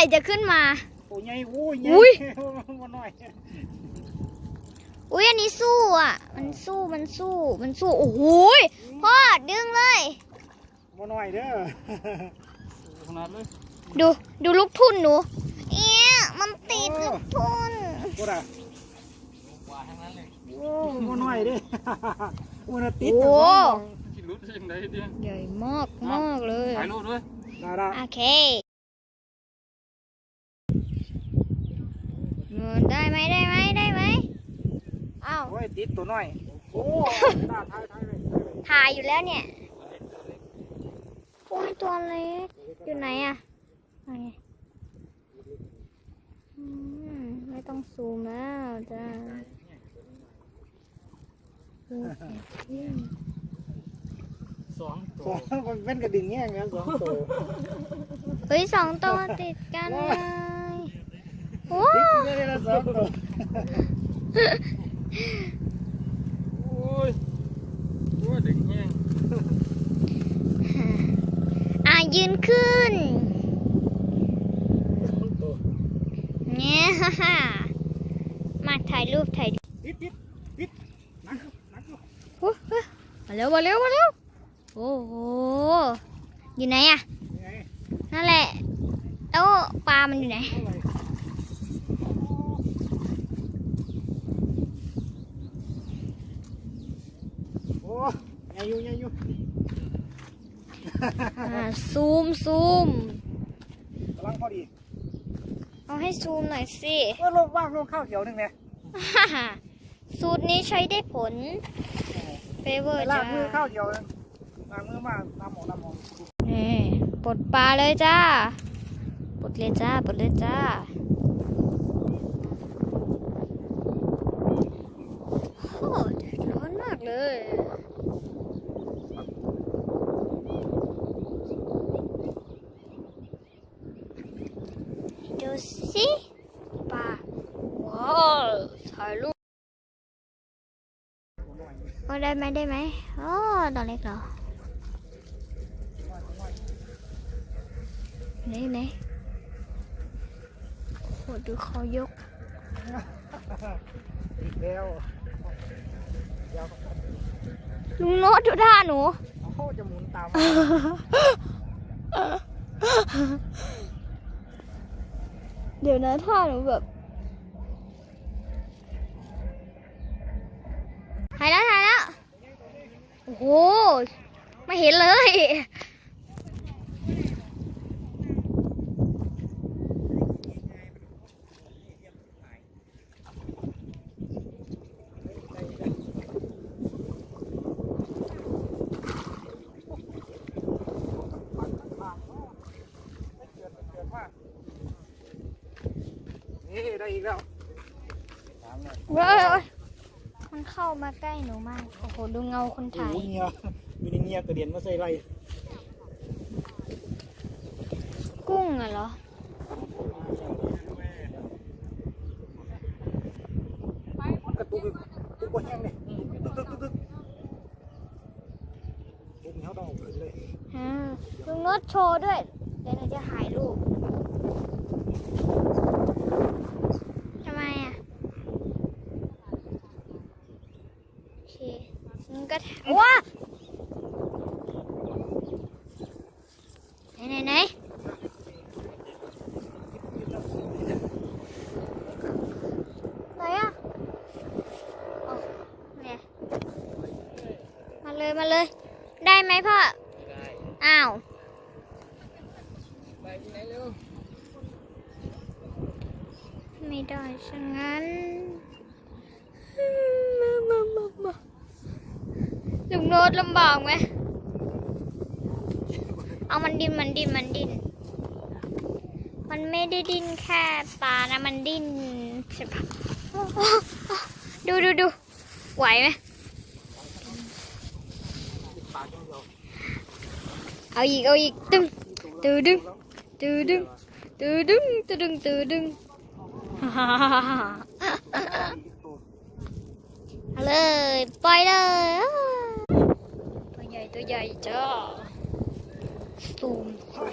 ร่จะขึ้นมา โอ้ยใหญ่โอ้ยใหญ่อุ้ยมาหน่อยอุ้ยอันนี้สู้อะ มันสู้มันสู้มันสู้โอ้โหยพ่อดึงเลยมาหน่อยเด้อขนาดเลยดูดูลูกทุ่นหนูเอ๊ะมันติดลูกทุ่นกูด่ะกว่าทั้งนั้นเลยโอ้มาหน่อยเด้ออุณติดโอ้คิดรู้ได้ยังไงเดียวใหญ่มากมากเลยถ่ายรูปด้วย ได้ละโอเคเงิน ได้ไหมได้ไหมได้ไหมอ้าวโอ้ยติดตัวหน่อย โอ้ได้ท้ายท้ายเลยถ่ายอยู่แล้วเนี่ยโอ้ยตัวเล็กอยู่ไหนอะเอาไงอืมไม่ต้องซูมแล้วจ้าโอเคสองสองมันเป็นกระดิ่งแง่งนะสองตัวเฮ้ยสองตัวติดกันเลย โอ้ติดเลยละสองตัวโอ้ยโอ้ยเด็กแห้งอะยืนขึ้นสองตัวเนี่ยฮ่าฮ่ามาถ่ายรูปถ่ายติดติดติดนักนักโอ้เฮ้ยมาเร็วมาเร็วมาเร็วโอ้โหอยู่ไหนอะไงนั่นแหละแล้วปลามันอยู่ไหน เท่าไหร่โอ้ ยใหญ่อยู่ใหญ่อยู่อ่าซูมซูมกำลังพอดีเอาให้ซูมหน่อยสิ เออลงว่างลงข้าวเขียวหนึ่งเนี่ยฮ่าฮ่าสูตรนี้ใช้ได้ผลเฟเวอร์ล้าจ้างมือข้าวเดียวนะล้างมือมาน้ำหมอน้ำหมอนี่ปลดปลาเลยจ้าปลดเลยจ้าปลดเลยจ้าโอ้แดดร้อนมากเลย ดูสิปลาว้าวถ่ายรูปโอ้ได้ไหมได้ไหมอ๋อตอนเล็กเหรอไหนไหนโอ้ดูเขายกอีกแล้วยาวลุงโน้ตดูท่าหนูเขาจะหมุนตาม เดี๋ยวนะท่าหนูแบบถ่ายแล้วถ่ายแล้ว โอ้โห ไม่เห็นเลย นี่ได้อีกแล้วเว้ยมันเข้ามาใกล้หนูมาก โอ้โห ดูเงาคนโอ้ถ่ายยเงียมีเงียกระเด็นมาใส่ไรกุ้งอะเหรอ มันกระตุกตุกบนแห้งเลยตึกตึกตึกตึกตุกเขาต้องเอาขึ้นเลยอ่าลุงโน้ตโชว์ด้วย เดี๋ยวหนูจะถ่ายรูป ทำไมอะโอเคมันก็ถ่ายว้าไหนไหนไหนไหนอะอ๋อเนี่ยมาเลยมาเลย ได้ไหมพ่อ อ้าว ไปที่ไหนเร็ว ไม่ได้ซะงั้นมามามามาลุงโน้ตลำบากไหม เอามันดินมันดินมันดิน มันไม่ได้ดินแค่ปลานะมันดินใช่ปะดูดูดูไหวไหมปากยังเดียวเอาอีกเอาอีกตึงตือดึงตือดึงตือดึงตือดึงตือดึงฮ่าฮ่าฮ่าฮ่า เอเลย ปล่อยเลย ตัวใหญ่ตัวใหญ่จ้าสูมสูม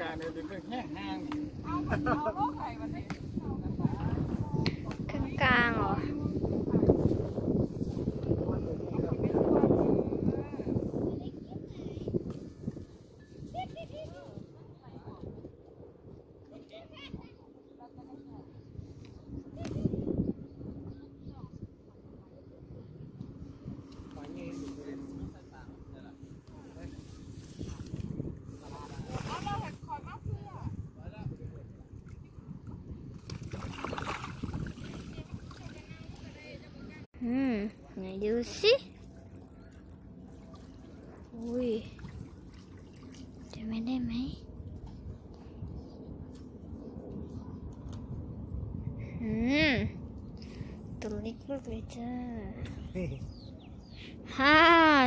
การเลยเป็นเรื่องแห้งๆ อืมไหนดูสิอุ้ยจะไม่ได้ไหมอืมตัวเล็กมากเลยจ้าฮ่า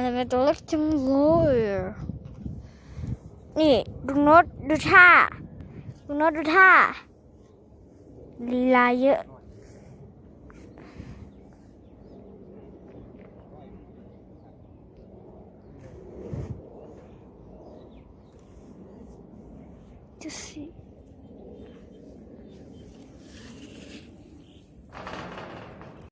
ทำไมตัวเล็กจังเลยนี่ดูโน้ตดูท่าดูโน้ตดูท่าลีลาเยอะ 就是